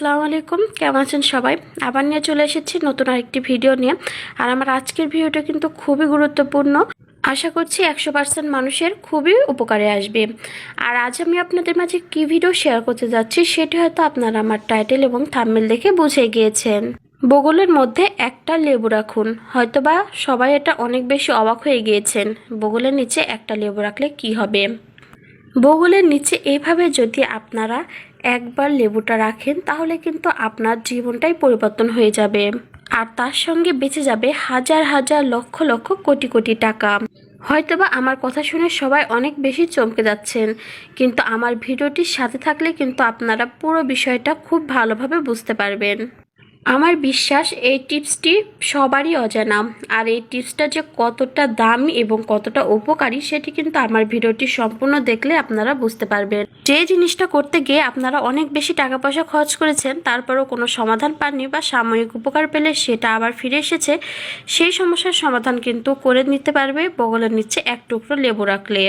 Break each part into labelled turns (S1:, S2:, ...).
S1: আসসালামু আলাইকুম। কেমন আছেন সবাই? আবার নিয়ে চলে এসেছি নতুন আরেকটি ভিডিও নিয়ে। আর আমার আজকের ভিডিওটা কিন্তু খুবই গুরুত্বপূর্ণ। আশা করছি একশো পার্সেন্ট মানুষের খুবই উপকারে আসবে। আর আজ আমি আপনাদের মাঝে কী ভিডিও শেয়ার করতে যাচ্ছি, সেটি হয়তো আপনারা আমার টাইটেল এবং থাম্বেল দেখে বুঝে গিয়েছেন। বগলের মধ্যে একটা লেবু রাখুন। হয়তোবা সবাই এটা অনেক বেশি অবাক হয়ে গিয়েছেন। বগলের নিচে একটা লেবু রাখলে কি হবে? বগলের নিচে এইভাবে যদি আপনারা একবার লেবুটা রাখেন, তাহলে কিন্তু আপনার জীবনটাই পরিবর্তন হয়ে যাবে। আর তার সঙ্গে বেঁচে যাবে হাজার হাজার লক্ষ লক্ষ কোটি কোটি টাকা। হয়তোবা আমার কথা শুনে সবাই অনেক বেশি চমকে যাচ্ছেন, কিন্তু আমার ভিডিওটির সাথে থাকলে কিন্তু আপনারা পুরো বিষয়টা খুব ভালোভাবে বুঝতে পারবেন। আমার বিশ্বাস, এই টিপসটি সবারই অজানা। আর এই টিপসটা যে কতটা দামি এবং কতটা উপকারী, সেটি কিন্তু আমার ভিডিওটি সম্পূর্ণ দেখলে আপনারা বুঝতে পারবেন। যে জিনিসটা করতে গিয়ে আপনারা অনেক বেশি টাকা পয়সা খরচ করেছেন, তারপরেও কোনো সমাধান পাননি বা সাময়িক উপকার পেলে সেটা আবার ফিরে এসেছে, সেই সমস্যার সমাধান কিন্তু করে নিতে পারবে বগলের নিচে এক টুকরো লেবু রাখলে।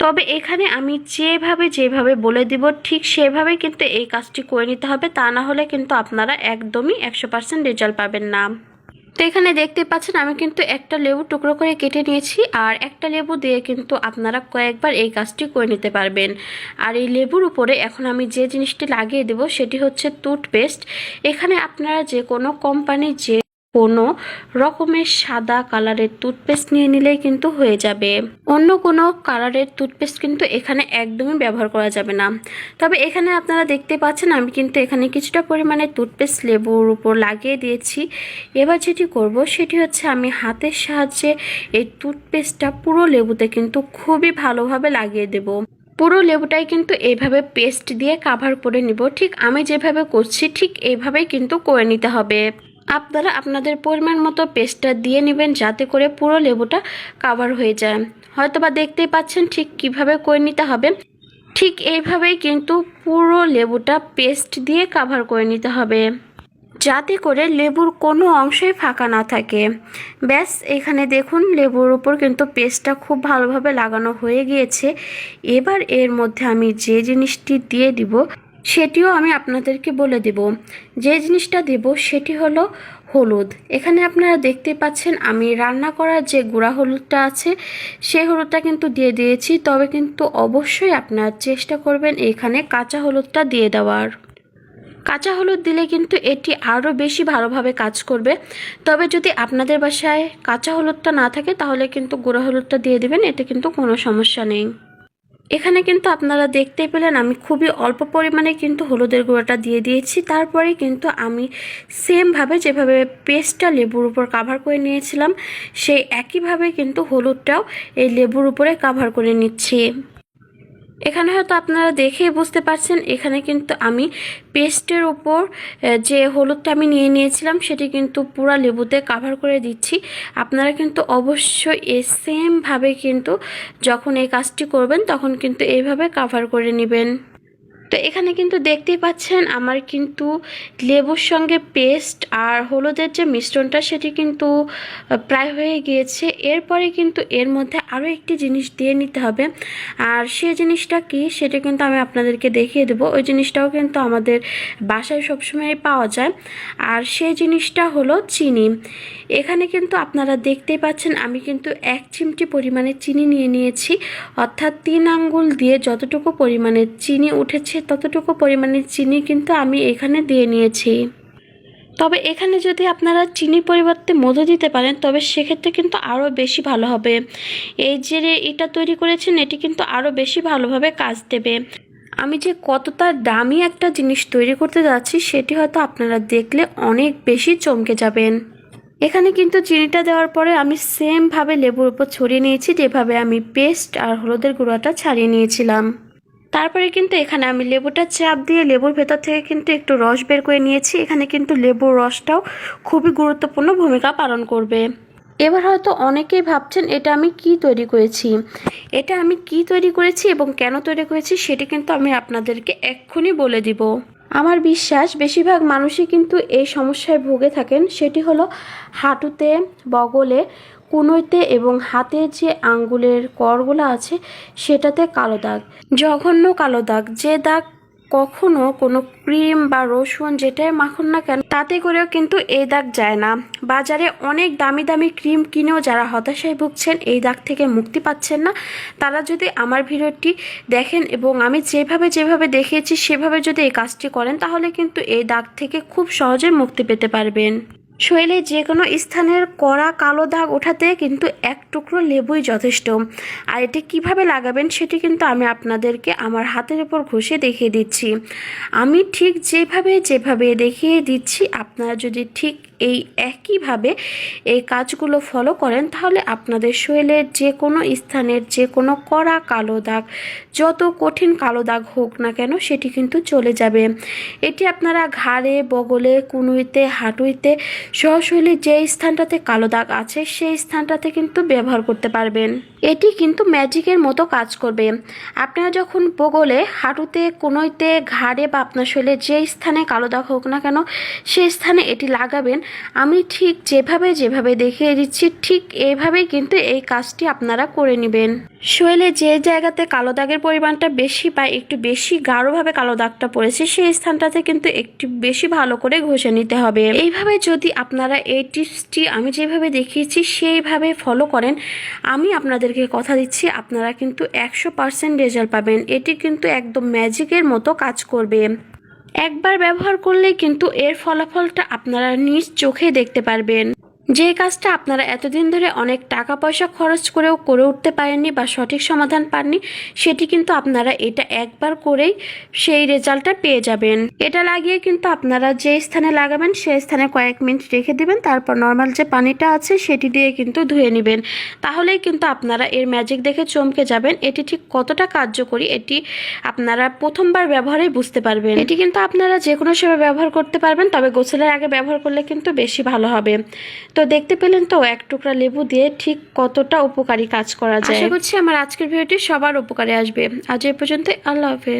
S1: তবে এখানে আমি যেভাবে যেভাবে বলে দিব, ঠিক সেভাবে কিন্তু এই কাজটি করে নিতে হবে, তা না হলে কিন্তু আপনারা একদমই একশো পার্সেন্ট রেজাল্ট পাবেন না। তো এখানে দেখতে পাচ্ছেন, আমি কিন্তু একটা লেবু টুকরো করে কেটে নিয়েছি আর একটা লেবু দিয়ে কিন্তু আপনারা কয়েকবার এই কাজটি করে নিতে পারবেন। আর এই লেবুর উপরে এখন আমি যে জিনিসটি লাগিয়ে দেব সেটি হচ্ছে টুথপেস্ট। এখানে আপনারা যে কোনো কোম্পানির যে কোনো রকমের সাদা কালারের টুথপেস্ট নিয়ে নিলেই কিন্তু হয়ে যাবে। অন্য কোনো কালারের টুথপেস্ট কিন্তু এখানে একদমই ব্যবহার করা যাবে না। তবে এখানে আপনারা দেখতে পাচ্ছেন, আমি কিন্তু এখানে কিছুটা পরিমাণে টুথপেস্ট লেবুর উপর লাগিয়ে দিয়েছি। এবার যেটি করব, সেটি হচ্ছে আমি হাতের সাহায্যে এই টুথপেস্টটা পুরো লেবুতে কিন্তু খুবই ভালোভাবে লাগিয়ে দেব। পুরো লেবুটাই কিন্তু এইভাবে পেস্ট দিয়ে কাভার করে নিব। ঠিক আমি যেভাবে করছি, ঠিক এইভাবেই কিন্তু করে নিতে হবে। আপনারা আপনাদের পরিমাণ মতো পেস্টটা দিয়ে নেবেন যাতে করে পুরো লেবুটা কাভার হয়ে যায়। হয়তোবা দেখতেই পাচ্ছেন ঠিক কীভাবে করে নিতে হবে। ঠিক এইভাবেই কিন্তু পুরো লেবুটা পেস্ট দিয়ে কাভার করে নিতে হবে। যাতে করে লেবুর কোনো অংশই ফাঁকা না থাকে। ব্যাস, এখানে দেখুন লেবুর উপর কিন্তু পেস্টটা খুব ভালোভাবে লাগানো হয়ে গিয়েছে। এবার এর মধ্যে আমি যে জিনিসটি দিয়ে দিব সেটিও আমি আপনাদেরকে বলে দেব। যে জিনিসটা দেব সেটি হলো হলুদ। এখানে আপনারা দেখতে পাচ্ছেন আমি রান্না করার যে গুঁড়া হলুদটা আছে সেই হলুদটা কিন্তু দিয়ে দিয়েছি। তবে কিন্তু অবশ্যই আপনারা চেষ্টা করবেন এখানে কাঁচা হলুদটা দিয়ে দেওয়ার। কাঁচা হলুদ দিলে কিন্তু এটি আরও বেশি ভালোভাবে কাজ করবে। তবে যদি আপনাদের বাসায় কাঁচা হলুদটা না থাকে, তাহলে কিন্তু গুঁড়া হলুদটা দিয়ে দেবেন, এতে কিন্তু কোনো সমস্যা নেই। এখানে কিন্তু আপনারা দেখতে পেলেন আমি খুবই অল্প পরিমাণে কিন্তু হলুদের গুঁড়োটা দিয়ে দিয়েছি। তারপরে কিন্তু আমি সেমভাবে যেভাবে পেস্টটা লেবুর উপর কাভার করে নিয়েছিলাম, সেই একইভাবে কিন্তু হলুদটাও এই লেবুর উপরে কাভার করে নিচ্ছি। এখানে হয়তো আপনারা দেখেই বুঝতে পারছেন, এখানে কিন্তু আমি পেস্টের ওপর যে হলুদটা আমি নিয়ে নিয়েছিলাম, সেটি কিন্তু পুরা লেবুতে কাভার করে দিচ্ছি। আপনারা কিন্তু অবশ্যই এ সেমভাবে কিন্তু যখন এই কাজটি করবেন, তখন কিন্তু এইভাবে কাভার করে নেবেন। তো এখানে কিন্তু দেখতেই পাচ্ছেন আমার কিন্তু লেবুর সঙ্গে পেস্ট আর হলুদের যে মিশ্রণটা সেটি কিন্তু প্রায় হয়ে গিয়েছে। এরপরে কিন্তু এর মধ্যে আরও একটি জিনিস দিয়ে নিতে হবে। আর সে জিনিসটা কি সেটা কিন্তু আমি আপনাদেরকে দেখিয়ে দেবো। ওই জিনিসটাও কিন্তু আমাদের বাসায় সবসময় পাওয়া যায়। আর সেই জিনিসটা হলো চিনি। এখানে কিন্তু আপনারা দেখতেই পাচ্ছেন আমি কিন্তু এক চিমটি পরিমাণে চিনি নিয়ে নিয়েছি। অর্থাৎ তিন আঙ্গুল দিয়ে যতটুকু পরিমাণে চিনি উঠেছে ততটুকু পরিমাণে চিনি কিন্তু আমি এখানে দিয়ে নিয়েছি। তবে এখানে যদি আপনারা চিনির পরিবর্তে মধু দিতে পারেন, তবে সেক্ষেত্রে কিন্তু আরও বেশি ভালো হবে। এই যে এটা তৈরি করেছেন, এটি কিন্তু আরও বেশি ভালোভাবে কাজ দেবে। আমি যে কতটা দামি একটা জিনিস তৈরি করতে যাচ্ছি, সেটি হয়তো আপনারা দেখলে অনেক বেশি চমকে যাবেন। এখানে কিন্তু চিনিটা দেওয়ার পরে আমি সেমভাবে লেবুর উপর ছড়িয়ে নিয়েছি, যেভাবে আমি পেস্ট আর হলুদের গুঁড়াটা ছাড়িয়ে নিয়েছিলাম। তারপরে কিন্তু এখানে আমি লেবুটা চাপ দিয়ে লেবুর ভেতর থেকে কিন্তু একটু রস বের করে নিয়েছি। এখানে কিন্তু লেবুর রসটাও খুবই গুরুত্বপূর্ণ ভূমিকা পালন করবে। এবার হয়তো অনেকেই ভাবছেন, এটা আমি কি তৈরি করেছি? এটা আমি কি তৈরি করেছি এবং কেন তৈরি করেছি সেটি কিন্তু আমি আপনাদেরকে এক্ষুনি বলে দিব। আমার বিশ্বাস, বেশিরভাগ মানুষই কিন্তু এই সমস্যায় ভুগে থাকেন। সেটি হলো হাঁটুতে, বগলে কুনোইতে এবং হাতের যে আঙ্গুলের করগুলো আছে, সেটাতে কালো দাগ। জঘন্য কালো দাগ। যে দাগ কখনো কোনো ক্রিম বা রসুন যেটাই মাখুন না কেন, তাতে করেও কিন্তু এই দাগ যায় না। বাজারে অনেক দামি দামি ক্রিম কিনেও যারা হতাশায় ভুগছেন, এই দাগ থেকে মুক্তি পাচ্ছেন না। তারা যদি আমার ভিডিওটি দেখেন এবং আমি যেভাবে যেভাবে দেখিয়েছি, সেভাবে যদি এই কাজটি করেন, তাহলে কিন্তু এই দাগ থেকে খুব সহজে মুক্তি পেতে পারবেন। শরীরে যে কোনো স্থানের কড়া কালো দাগ ওঠাতে কিন্তু এক টুকরো লেবুই যথেষ্ট। আর এটি কীভাবে লাগাবেন সেটি কিন্তু আমি আপনাদেরকে আমার হাতের উপর ঘষে দেখিয়ে দিচ্ছি। আমি ঠিক যেভাবে যেভাবে দেখিয়ে দিচ্ছি, আপনারা যদি ঠিক এই একইভাবে এই কাজগুলো ফলো করেন, তাহলে আপনাদের শরীরের যে কোনো স্থানের যে কোনো কড়া কালো দাগ, যত কঠিন কালো দাগ হোক না কেন সেটি কিন্তু চলে যাবে। এটি আপনারা ঘাড়ে, বগলে, কুনুইতে, হাঁটুইতে সশরীরে যে স্থানটাতে কালো দাগ আছে সেই স্থানটাতে কিন্তু ব্যবহার করতে পারবেন। এটি কিন্তু ম্যাজিকের মতো কাজ করবে। আপনারা যখন বগলে, হাঁটুতে, কোনোইতে, ঘাড়ে বা আপনার শরীরে যে স্থানে কালো দাগ হোক না কেন সেই স্থানে এটি লাগাবেন আমি ঠিক যেভাবে যেভাবে দেখিয়ে দিচ্ছি, ঠিক এইভাবেই কিন্তু এই কাজটি আপনারা করে নেবেন। শরীরে যে জায়গাতে কালো দাগের পরিমাণটা বেশি বা একটু বেশি গাঢ়ভাবে কালো দাগটা পড়েছে, সেই স্থানটাতে কিন্তু একটু বেশি ভালো করে ঘষে নিতে হবে। এইভাবে যদি আপনারা এই টিপসটি আমি যেভাবে দেখিয়েছি, সেইভাবে ফলো করেন, আমি আপনাদেরকে কথা দিচ্ছি, আপনারা কিন্তু একশো পার্সেন্ট রেজাল্ট পাবেন। এটি কিন্তু একদম ম্যাজিকের মতো কাজ করবে। একবার ব্যবহার করলে কিন্তু এর ফলাফলটা আপনারা নিজ চোখে দেখতে পারবেন। যে কাজটা আপনারা এতদিন ধরে অনেক টাকা পয়সা খরচ করেও করে উঠতে পারেননি বা সঠিক সমাধান পাননি, সেটি কিন্তু আপনারা এটা একবার করেই সেই রেজাল্টটা পেয়ে যাবেন। এটা লাগিয়ে কিন্তু আপনারা যে স্থানে লাগাবেন সেই স্থানে কয়েক মিনিট রেখে দিবেন, তারপর নর্মাল যে পানিটা আছে, সেটি দিয়ে কিন্তু ধুয়ে নেবেন। তাহলেই কিন্তু আপনারা এর ম্যাজিক দেখে চমকে যাবেন। এটি ঠিক কতটা কার্যকরী, এটি আপনারা প্রথমবার ব্যবহারেই বুঝতে পারবেন। এটি কিন্তু আপনারা যে কোনো সময় ব্যবহার করতে পারবেন, তবে গোসলের আগে ব্যবহার করলে কিন্তু বেশি ভালো হবে। তো দেখতে পেলেন তো, এক টুকরা লেবু দিয়ে ঠিক কতটা উপকারী কাজ করা যায়। আশা করছি আমার আজকের ভিডিওটি সবার উপকারে আসবে। আজ এই পর্যন্ত আল্লাহ হাফেজ।